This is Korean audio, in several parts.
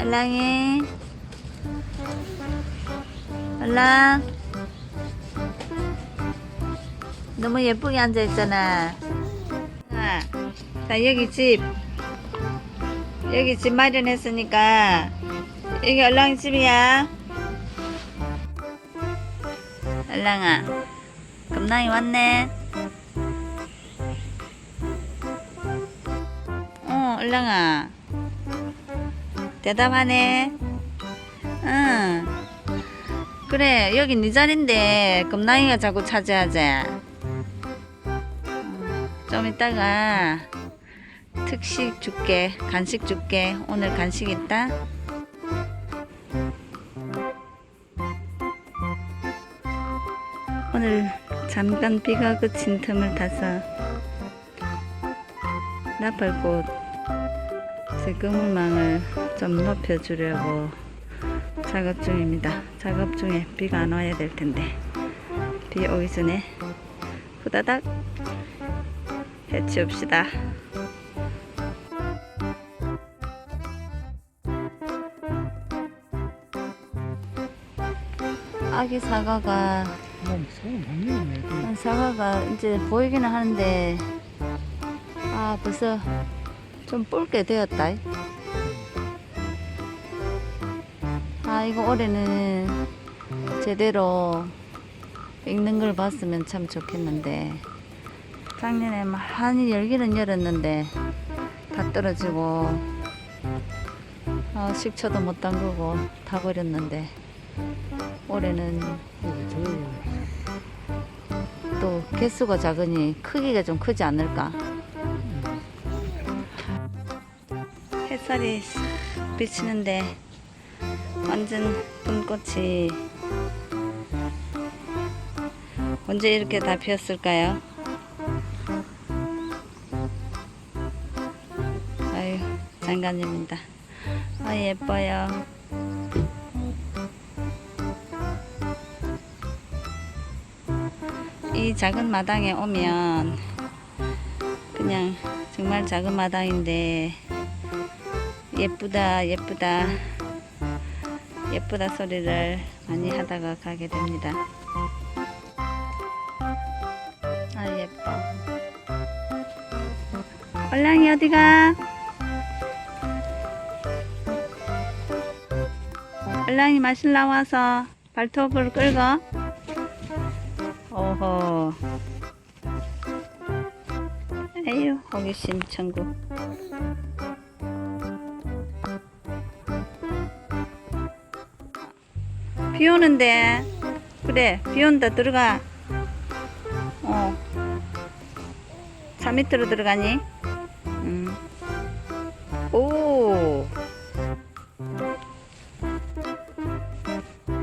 알랑이 알랑 너무 예쁘게 앉아있잖아. 아, 자 여기 집. 여기 집 마련했으니까 여기 알랑이 집이야. 알랑아 금낭이 왔네. 어 알랑아 대답하네. 응. 그래 여기 네 자리인데 금낭이가 자꾸 차지하지. 음, 좀 이따가 특식 줄게 간식 줄게. 오늘 간식 있다? 오늘 잠깐 비가 그친 틈을 타서 나팔꽃 제 그물망을 좀 높여주려고 작업 중입니다. 작업 중에 비가 안 와야 될 텐데 비 오기 전에 후다닥 해치웁시다. 아기 사과가 넣네. 사과가 이제 보이기는 하는데 아 벌써 좀 붉게 되었다. 아 이거 올해는 제대로 익는 걸 봤으면 참 좋겠는데 작년에 많이 열기는 열었는데 다 떨어지고 아, 식초도 못 담그고 다 버렸는데 올해는 또 개수가 작으니 크기가 좀 크지 않을까? 햇살이 싹 비치는데 완전 봄꽃이 언제 이렇게 다 피었을까요? 아유 장관입니다. 아 예뻐요. 이 작은 마당에 오면 그냥 정말 작은 마당인데 예쁘다 예쁘다 예쁘다 소리를 많이 하다가 가게 됩니다. 아 예뻐. 얼랑이 어디가? 얼랑이 마실 나와서 발톱을 끌고 오호. 에휴, 호기심 천국. 비 오는데. 그래, 비 온다, 들어가. 어. 차 밑으로 들어가니? 음. 오.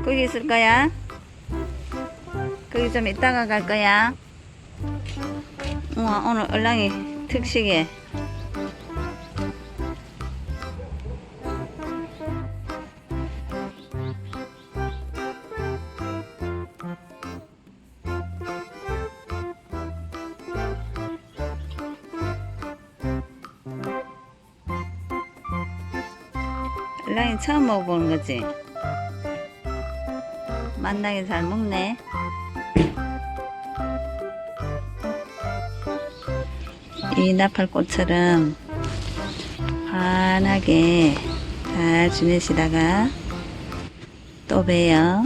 거기 있을 거야? 거기 좀 이따가 갈 거야. 우와, 오늘 얼랑이 특식에. 얼랑이 처음 먹어보는 거지? 만나게 잘 먹네. 이 나팔꽃처럼 환하게 잘 지내시다가 또 봬요.